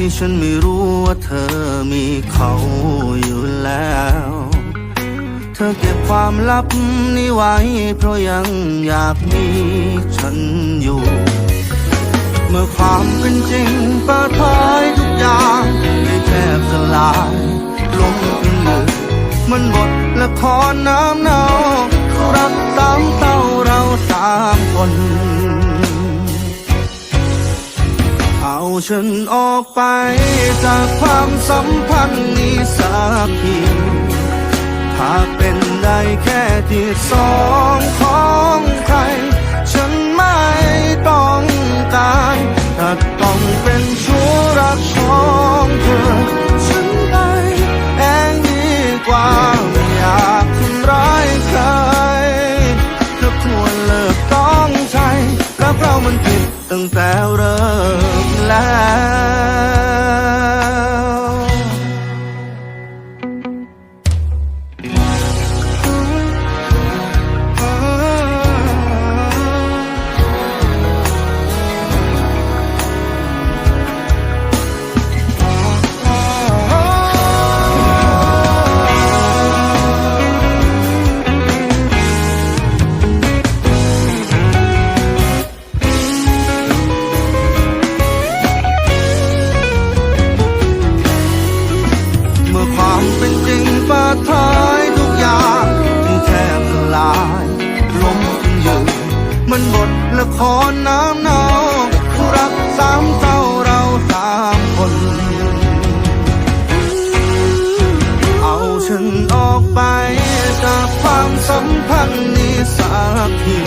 ที่ฉันไม่รู้ว่าเธอมีเขาอยู่แล้ว เธอเก็บความลับนี้ไว้ เพราะยังอยากมีฉันอยู่ เมื่อความเป็นจริงเปิดเผยทุกอย่างได้แทบสลายลงเป็นหนึ่มันบทละครน้ำเนารักสามตา ฉันออกไป จากความสัมพันธ์นี้สักทีถ้าเป็นได้แค่ที่สองของใคร ฉันไม่ต้องการถ้าต้องเป็นชู้รักของเธอ ฉันไปเองดีกว่าไม่อยากทำร้ายใครเธอควรเลิกต้องใช้รักเรามันผิดตั้งแต่เริ่ม ละครน้ำเนารักสามเจ้าเราสามคน เอาฉันออกไปจากความสัมพันธ์นี้สักที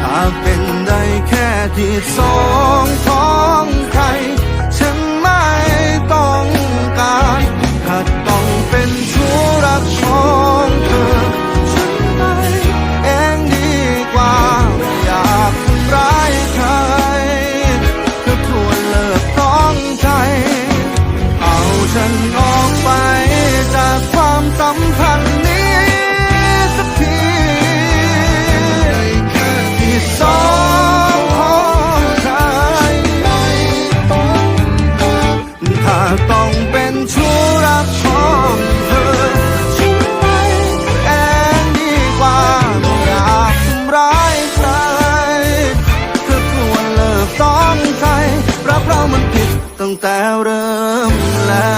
ถ้าเป็นได้แค่ที่สอง แต่เริ่มแล้ว